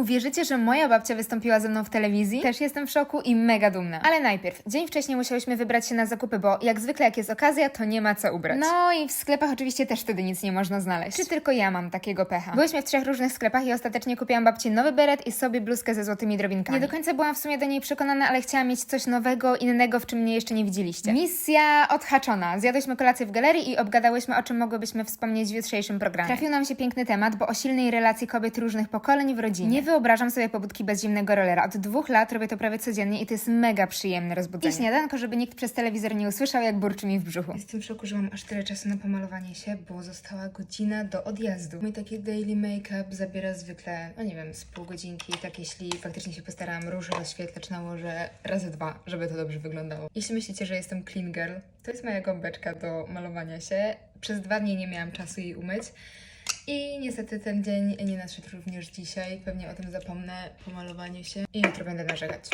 Uwierzycie, że moja babcia wystąpiła ze mną w telewizji? Też jestem w szoku i mega dumna. Ale najpierw, dzień wcześniej musiałyśmy wybrać się na zakupy, bo jak zwykle jak jest okazja, to nie ma co ubrać. No i w sklepach oczywiście też wtedy nic nie można znaleźć. Czy tylko ja mam takiego pecha? Byłyśmy w trzech różnych sklepach i ostatecznie kupiłam babci nowy beret i sobie bluzkę ze złotymi drobinkami. Nie do końca byłam w sumie do niej przekonana, ale chciałam mieć coś nowego, innego, w czym mnie jeszcze nie widzieliście. Misja odhaczona. Zjadłyśmy kolację w galerii i obgadałyśmy, o czym mogłybyśmy wspomnieć w jutrzejszym programie. Trafił nam się piękny temat, bo o silnej relacji kobiet różnych pokoleń w rodzinie. Nie wyobrażam sobie pobudki bez zimnego rollera. Od dwóch lat robię to prawie codziennie i to jest mega przyjemne rozbudzenie. I śniadanko, żeby nikt przez telewizor nie usłyszał, jak burczy mi w brzuchu. Jestem w szoku, że mam aż tyle czasu na pomalowanie się, bo została godzina do odjazdu. Mój taki daily make-up zabiera zwykle, no nie wiem, z pół godzinki, tak jeśli faktycznie się postarałam róż rozświetlacz nałożę razy dwa, żeby to dobrze wyglądało. Jeśli myślicie, że jestem clean girl, to jest moja gąbeczka do malowania się. Przez dwa dni nie miałam czasu jej umyć. I niestety ten dzień nie nadszedł również dzisiaj. Pewnie o tym zapomnę po malowaniu się i jutro będę narzekać.